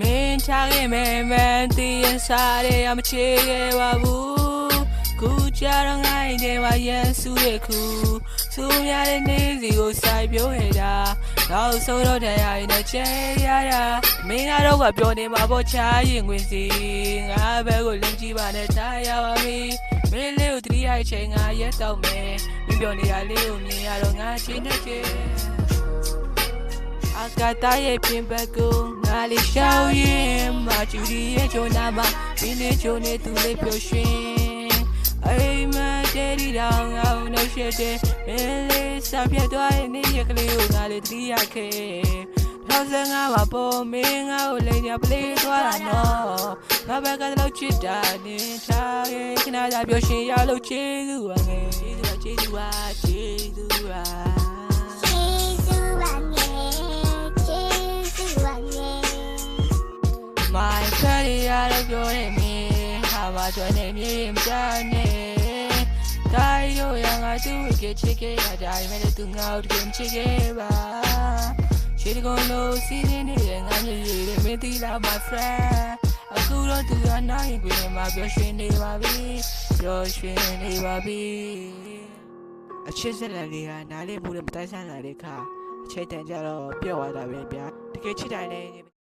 မင်းချခဲ့မယ်မန်တီးရစားရမချေခဲ့ပါဘူးခုကြတော့ငါ့အိမ်ထဲမှာရန်ဆူရဲ့ခုဆူရတဲ့နေစီကိုစိုက်ပြောရတာနောက်ဆုံးတော့တရားရင်နဲ့ချဲရတာမင်းကတော့ကပြောနေမှာပေါ့ချာရင်ဝင်စီငါဘက်ကိုလင်းကြည့်ပါနဲ့တားရပါပြီမင်းလေးကိုတတိယအချိန်ငါရက်တော့မယ်မင်းပြောနေတာလေးကိုမြင်ရတော့ငါချင်းနဲ့ချေအကတာရဲ့ပြင်ပကို ငါလေးရှောင်းရင်မကျူဒီရဲ့ဂျိုနာမဒီနေ့ဂျိုနေသူလေးပြောရွှင်အိမ်မတဲဒီတောင်ငါ့ကိုနှုတ်ရှက်တဲ့မင်းလေးစပြတ်သွားတဲ့နေ့ရက်ကလေးကိုငါလေးတတိယခဲ့ထောင်စငါမှာပေါ်မင်းငါ့ကိုလိန်ညာပလေးသွားတာနော်ငါဘက်ကတလို့ချစ်တာနေချာရဲ့ခဏသာပြောရှင်ရလို့ချေသူပါငယ်ချေသူပါချေသူပါချေသူပါ My daddy ရတော့ပြောနေမင်းဟာမကျွမ်းနေမြေမကြနဲ့တိုင်းရောရငါသူ့ဝကချစ်ခဲ့ရတိုင်းမဲ့သူငါ့ကိုတကယ်ချစ်ခဲ့ပါရှိတကုံလို့စီးနေနေတဲ့ငါမျိုးရည်မင်းတီလာ my friend အခုတော့သူကနိုင်ခွေမှာပြောရွှင်နေပါပြီပြောရွှင်နေပါပြီအချစ်စက်လန်လေးကနားလေးမှုနဲ့မတိုက်ဆိုင်လာတဲ့ခါအချိန်တန်ကြတော့ပြော့သွားတာပဲဗျာတကယ်ချစ်တိုင်းလည်း